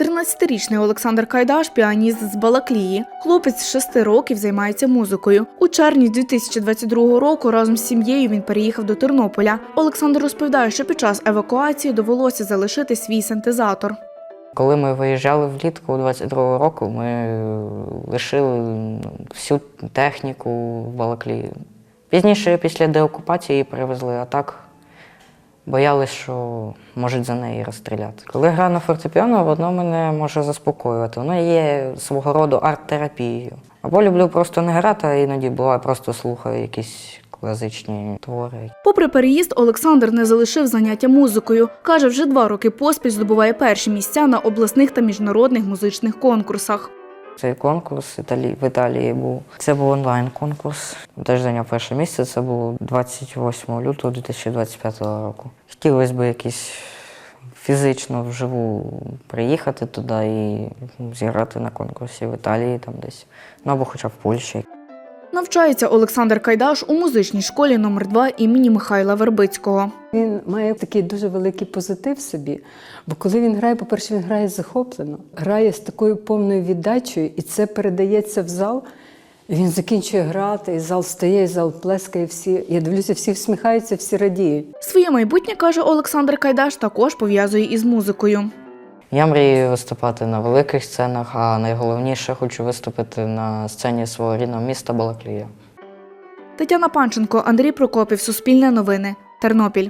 17-річний Олександр Кайдаш піаніст з Балаклії. Хлопець з 6 років займається музикою. У червні 2022 року разом з сім'єю він переїхав до Тернополя. Олександр розповідає, що під час евакуації довелося залишити свій синтезатор. Коли ми виїжджали влітку 22-го року, ми е, лишили всю техніку в Балаклії. Пізніше, після деокупації, її перевезли, а так боялись, що можуть за неї розстріляти. Коли граю на фортепіано, воно мене може заспокоювати. Воно є свого роду арт-терапією. Або люблю просто не грати, а іноді буває просто слухаю якісь класичні твори. Попри переїзд, Олександр не залишив заняття музикою. Каже, вже два роки поспіль здобуває перші місця на обласних та міжнародних музичних конкурсах. Цей конкурс Італі... в Італії був. Це був онлайн-конкурс. Теж зайняв перше місце. Це було 28 лютого 2025 року. Хотілося б якісь фізично вживу приїхати туди і зіграти на конкурсі в Італії там десь. Ну або хоча б в Польщі. Навчається Олександр Кайдаш у музичній школі номер 2 імені Михайла Вербицького. Він має такий дуже великий позитив в собі. Бо коли він грає, по-перше, він грає захоплено, грає з такою повною віддачею, і це передається в зал. І Він закінчує грати, і зал стає, і зал плескає всі. Я дивлюся, всі всміхаються, всі радіють. Своє майбутнє, каже Олександр Кайдаш, також пов'язує із музикою. Я мрію виступати на великих сценах, а найголовніше хочу виступити на сцені свого рідного міста Балаклія. Тетяна Панченко, Андрій Прокопів, Суспільне новини, Тернопіль.